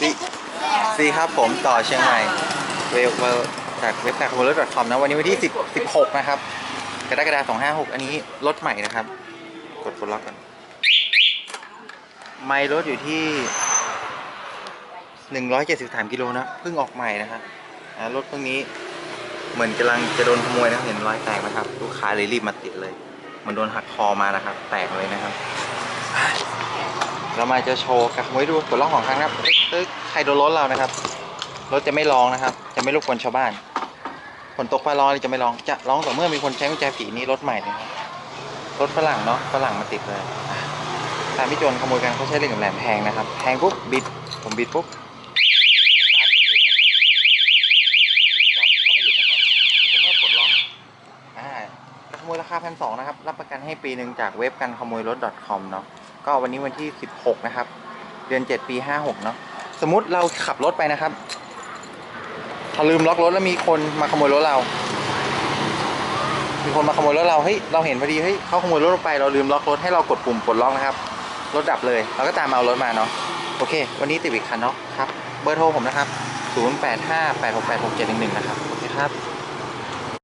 ซีซีครับผมต่อเชียงใหม่เวลเวลจากเว็บการขโมยรถ .com นะวันนี้วันที่10 16 นะครับกรกฎาคม256 อันนี้รถใหม่นะครับ กดกดล็อกกันไม่รถอยู่ที่ 173 กิโลนะเพิ่งออกใหม่นะครับรถพวกนี้เหมือนกำลังจะโดนขโมยนะเห็นรอยแตกนะครับ ลูกค้าเลยรีบมาติดเลย มันโดนหักคอมานะครับ แตกเลยนะครับ เรามาจะโชว์กับขโมยดูกดล็อกของครั้งนะครับตึ๊กใครโดนรถเรานะครับ รถจะไม่ร้องนะครับ จะไม่รบกวนชาวบ้านฝนตกฟ้าร้องจะไม่ร้อง จะร้องต่อเมื่อมีคนใช้กุญแจผีนี่รถใหม่นะครับ รถฝรั่งเนาะ ฝรั่งมาติดเลยตามพี่จรขโมยกันเขาใช้เหล็กแหลมแทงนะครับ แทงปุ๊บบิด ผมบิดปุ๊บสตาร์ไม่ติดนะครับจับก็ไม่หยุดนะครับจะเมื่อปลดล็อกอ่าขโมยราคาพันสองนะครับ รับประกันให้ปีหนึ่งจากเว็บการขโมยรถ .com เนาะ ก็วันนี้วันที่ 16 นะครับ เดือน 7 ปี 56 เนาะสมมุติเราขับรถไปนะครับถ้าลืมล็อกรถแล้วมีคนมาขโมยรถเรา มีคนมาขโมยรถเราเฮ้ยเราเห็นพอดีเฮ้ยเขาขโมยรถเราไปเราลืมล็อกรถให้เรากดปุ่มปลดล็อกนะครับรถดับเลยเราก็ตามมาเอารถมาเนาะโอเค วันนี้ติดอีกคันเนาะครับเบอร์โทรผมนะครับ 0858686711 นะครับโอเคครับ